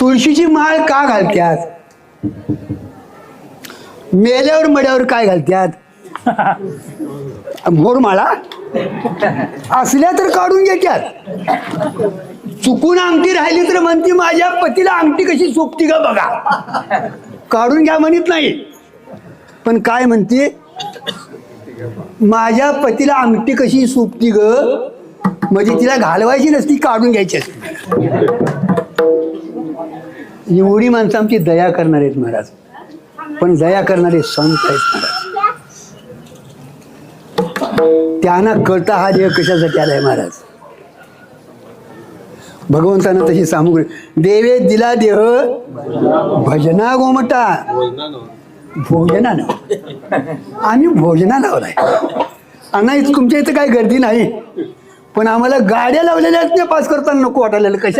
तुळशीची माळ का घालत्यात? मेल्यावर मड्यावर काय घालत्यात? मोरमाळा असल्या तर काढून घेत्यात. चुकून अंगठी राहिली तर म्हणती माझ्या पतीला अंगठी कशी सोपती ग बघा. काढून घ्या म्हणत नाही. पण काय म्हणते? माझ्या पतीला अंगठी कशी सोपती ग? म्हणजे तिला घालवायची नसती काढून घ्यायची असते. एवढी माणसं आमची दया करणार आहेत महाराज. पण दया करणारे संत आहेत महाराज. त्यांना कळता हा देह कशासाठी आलाय महाराज. भगवंतानं तशी सामुग्री देवे दिला देह भजना गोमटा भोजनानं. आम्ही भोजना लावलाय. आणि तुमच्या इथं काही गर्दी नाही. पण आम्हाला गाड्या लावलेल्या आहेत ते पास करताना नको वाटायला कशा